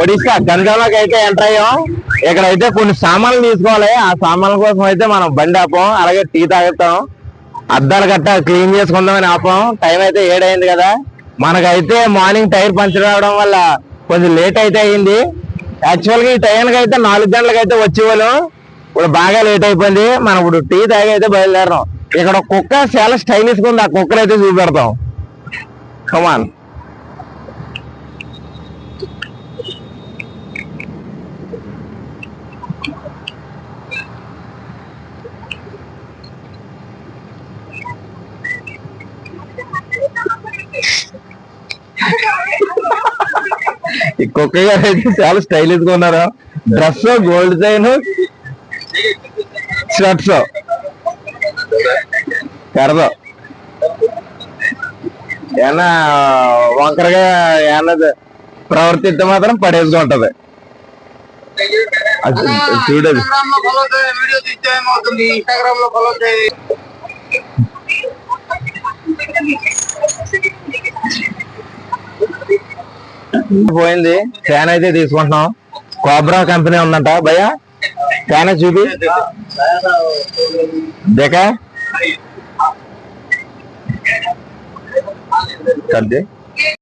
ఒడిశా గంజాంలోకి అయితే ఎంటర్ అయ్యాం. ఇక్కడైతే కొన్ని సామాన్లు తీసుకోవాలి. ఆ సామాన్ల కోసం అయితే మనం బండి ఆపాం. అలాగే టీ తాగుతాం అద్దాలు గట్ట క్లీన్ చేసుకుందామని ఆపాం. టైం అయితే ఏడైంది కదా. మనకైతే మార్నింగ్ టైర్ పంచర్ అవడం వల్ల కొంచెం లేట్ అయితే అయింది. యాక్చువల్గా ఈ టైంకి అయితే నాలుగు గంటలకు అయితే వచ్చేవాళ్ళం. ఇప్పుడు బాగా లేట్ అయిపోయింది. మనం ఇప్పుడు టీ తాగి అయితే బయలుదేరాం ఇక్కడ కుక్క చాలా స్టైలిష్గా ఉంది. ఆ కుక్కలు అయితే చూపెడతాం. కమాన్ ఈ కుక్క గారు అయితే చాలా స్టైలిష్గా ఉన్నారు? డ్రెస్ గోల్డ్ చైన్ షర్ట్స్ కరదో ఏనా వంకరగా ఏనది ప్రవర్తిస్తే మాత్రం పడేసుకుంటది చూడదు పోయింది. ఫ్యాన్ అయితే తీసుకుంటున్నాం. కోబ్రా కంపెనీ ఉందంట. భయ్యా ఫ్యాన్ చూపి. దేకా కద్ది